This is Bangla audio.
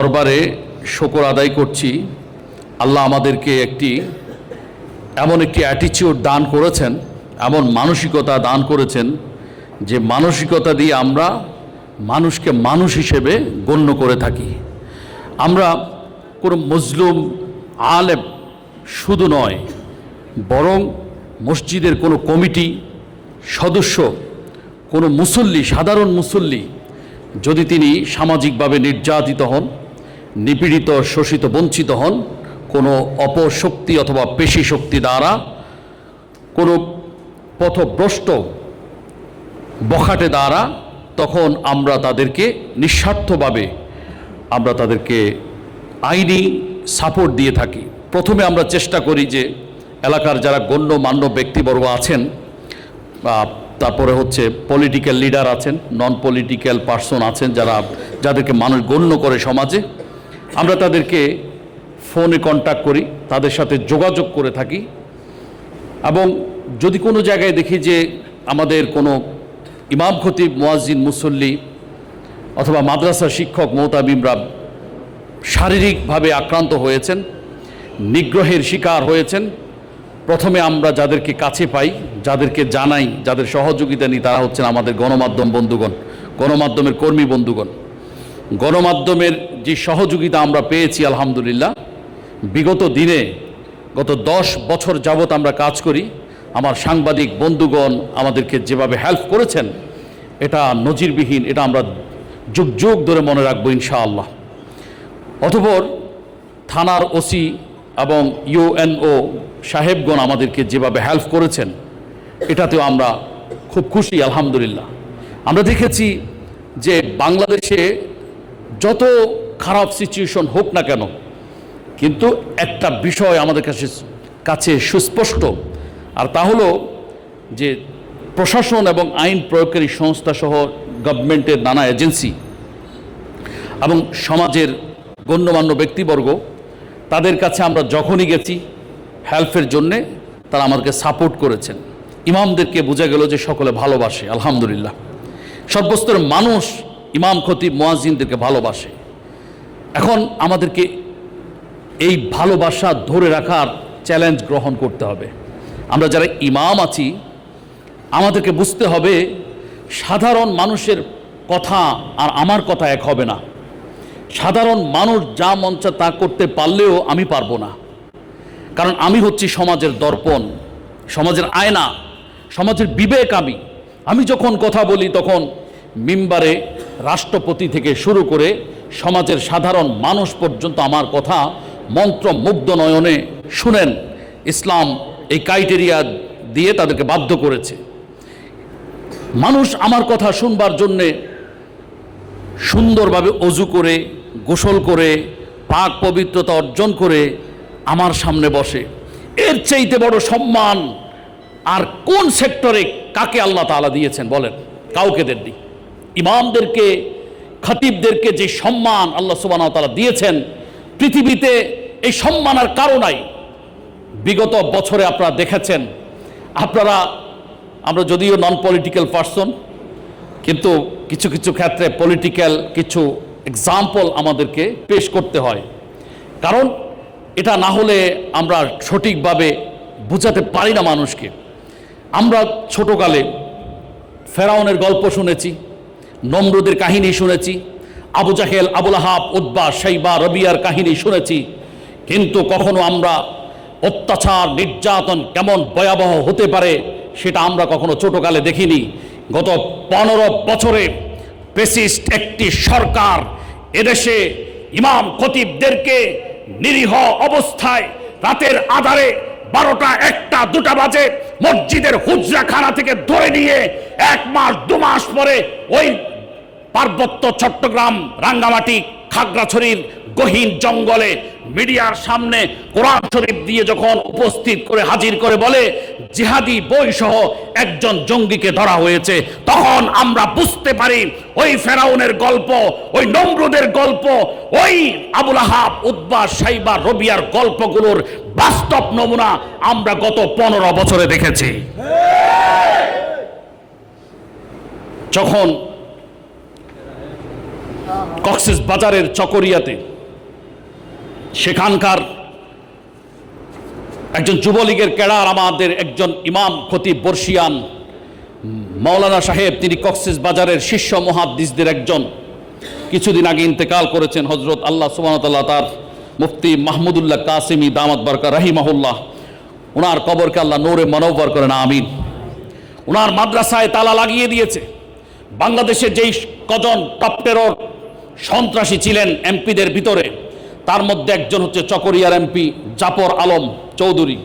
দরবারে শকর আদায় করছি। আল্লাহ আমাদেরকে একটি, এমন একটি অ্যাটিচিউড দান করেছেন, এমন মানসিকতা দান করেছেন যে মানসিকতা দিয়ে আমরা মানুষকে মানুষ হিসেবে গণ্য করে থাকি। আমরা কোনো মজলুম আলেম শুধু নয়, বরং মসজিদের কোনো কমিটি, সদস্য, কোনো মুসল্লি, সাধারণ মুসল্লি, যদি তিনি সামাজিকভাবে নির্যাতিত হন নিপীড়িত, শোষিত, বঞ্চিত হন কোনো অপশক্তি অথবা পেশি শক্তি দ্বারা, কোনো পথভ্রষ্ট বখাটে দ্বারা তখন আমরা তাদেরকে নিঃস্বার্থভাবে, আমরা তাদেরকে আইনি সাপোর্ট দিয়ে থাকি। প্রথমে আমরা চেষ্টা করি যে এলাকার যারা গণ্য মান্য ব্যক্তিবর্গ আছেন তারপরে হচ্ছে পলিটিক্যাল লিডার আছেন নন পলিটিক্যাল পার্সন আছেন, যারা, যাদেরকে মানুষ গণ্য করে সমাজে আমরা তাদেরকে ফোনে কন্ট্যাক্ট করি, তাদের সাথে যোগাযোগ করে থাকি। এবং যদি কোনো জায়গায় দেখি যে আমাদের কোনো ইমাম খতিব মোয়াজিন মুসল্লি অথবা মাদ্রাসা শিক্ষক মোহতাবিমরা শারীরিকভাবে আক্রান্ত হয়েছেন, নিগ্রহের শিকার হয়েছেন, প্রথমে আমরা যাদেরকে কাছে পাই, যাদেরকে জানাই, যাদের সহযোগিতা নিই তারা হচ্ছেন আমাদের গণমাধ্যম বন্ধুগণ, গণমাধ্যমের কর্মী বন্ধুগণ। গণমাধ্যমের যে সহযোগিতা আমরা পেয়েছি, আলহামদুলিল্লাহ। বিগত দিনে গত দশ বছর যাবৎ আমরা কাজ করি। আমার সাংবাদিক বন্ধুগণ আমাদেরকে যেভাবে হেল্প করেছেন, এটা নজিরবিহীন, এটা আমরা যুগ যুগ ধরে মনে রাখব ইনশাআল্লাহ। অতপর থানার ওসি এবং ইউএনও সাহেবগণ আমাদেরকে যেভাবে হেল্প করেছেন, এটাতেও আমরা খুব খুশি, আলহামদুলিল্লাহ। আমরা দেখেছি যে বাংলাদেশে যত খারাপ সিচুয়েশন হোক না কেন, কিন্তু একটা বিষয় আমাদের কাছে কাছে সুস্পষ্ট। আর তা হলো যে প্রশাসন এবং আইন প্রয়োগকারী সংস্থা সহ গভর্নমেন্টের নানা এজেন্সি এবং সমাজের গণ্যমান্য ব্যক্তিবর্গ, তাদের কাছে আমরা যখনই গেছি হেল্পের জন্যে তারা আমাদেরকে সাপোর্ট করেছেন। ইমামদেরকে বোঝা গেল যে সকলে ভালোবাসে, আলহামদুলিল্লাহ। সর্বস্তরের মানুষ ইমাম, খতিব মোয়াজিনদেরকে ভালোবাসে। এখন আমাদেরকে এই ভালোবাসা ধরে রাখার চ্যালেঞ্জ গ্রহণ করতে হবে। আমরা যারা ইমাম আছি, আমাদেরকে বুঝতে হবে সাধারণ মানুষের কথা আর আমার কথা এক হবে না। সাধারণ মানুষ যা মঞ্চা তা করতে পারলেও আমি পারব না। কারণ আমি হচ্ছি সমাজের দর্পণ, সমাজের আয়না, সমাজের বিবেক আমি। আমি যখন কথা বলি তখন মিম্বারে রাষ্ট্রপতি থেকে শুরু করে সমাজের সাধারণ মানুষ পর্যন্ত আমার কথা মন্ত্রমুগ্ধ নয়নে শুনেন। ইসলাম এই ক্রাইটেরিয়া দিয়ে তাদেরকে বাধ্য করেছে। মানুষ আমার কথা শুনবার জন্যে সুন্দরভাবে অজু করে, গোসল করে, পাক পবিত্রতা অর্জন করে আমার সামনে বসে। এর চাইতে বড় সম্মান আর কোন সেক্টরে কাকে আল্লাহ তাআলা দিয়েছেন বলেন? কাউকে দেননি। ইমামদেরকে খতিবদেরকে যে সম্মান আল্লাহ সুবাহ তাআলা দিয়েছেন, পৃথিবীতে এই সম্মান আর কারও নাই। বিগত বছরে আপনারা দেখেছেন, আপনারা, আমরা যদিও নন পলিটিক্যাল পার্সন কিন্তু কিছু কিছু ক্ষেত্রে পলিটিক্যাল কিছু এক্সাম্পল আমাদেরকে পেশ করতে হয়। কারণ এটা না হলে আমরা সঠিকভাবে বোঝাতে পারি না মানুষকে। আমরা ছোটকালে ফেরাউনের গল্প শুনেছি নমরুদের কাহিনী শুনেছি। আবু জাহেল, আবুল আহাব উদ্বা সাইবা রবিয়ার কাহিনী শুনেছি। কিন্তু কখনো আমরা অত্যাচার, নির্যাতন কেমন ভয়াবহ হতে পারে সেটা আমরা কখনো ছোটকালে দেখিনি। গত পনেরো বছরে পেসিস্ট একটি সরকার এদেশে ইমাম খতিবদেরকে নিরীহ অবস্থায় রাতের আধারে বারোটা, একটা, দুটা বাজে মসজিদের হুজরাখানা থেকে ধরে নিয়ে এক মাস, দু মাস পরে ওই পার্বত্য চট্টগ্রাম, রাঙ্গামাটি, খাগড়াছড়ির গহীন জঙ্গলে মিডিয়ার সামনে কোরআন শরীফ দিয়ে যখন উপস্থিত করে হাজির করে বলে, জিহাদি বই সহ একজন জঙ্গিকে ধরা হয়েছে, তখন আমরা বুঝতে পারি ওই ফেরাউনের গল্প, ওই নমরুদের গল্প, ওই আবুল আহাব উদ্বা সাইবা, রবিয়ার গল্পগুলোর বাস্তব নমুনা আমরা গত পনেরো বছরে দেখেছি। যখন কক্সেস বাজারের চকরিয়াতে। সেখানকার একজন যুবলীগের ক্যাডার আমাদের একজন ইমাম খতিব বর্ষিয়ান, মাওলানা সাহেব, তিনি কক্সেস বাজারের শীর্ষ মহাদ্দিসদের একজন। কিছুদিন আগে ইন্তেকাল করেছেন হজরত আল্লাহ সুবাহতাল্লাহ তার মুফতি মাহমুদুল্লাহ কাসিমি দামাত বারকা রাহিমাহুল্লাহ। ওনার কবরকে আল্লাহ নূরে মনোবর করেন, আমিন। ওনার মাদ্রাসায় তালা লাগিয়ে দিয়েছে। বাংলাদেশে যেই কজন টপ টেরর সন্ত্রাসী ছিলেন এমপিদের ভিতরে। তার মধ্যে একজন হচ্ছে চকরিয়ার এমপি জাফর আলম চৌধুরী।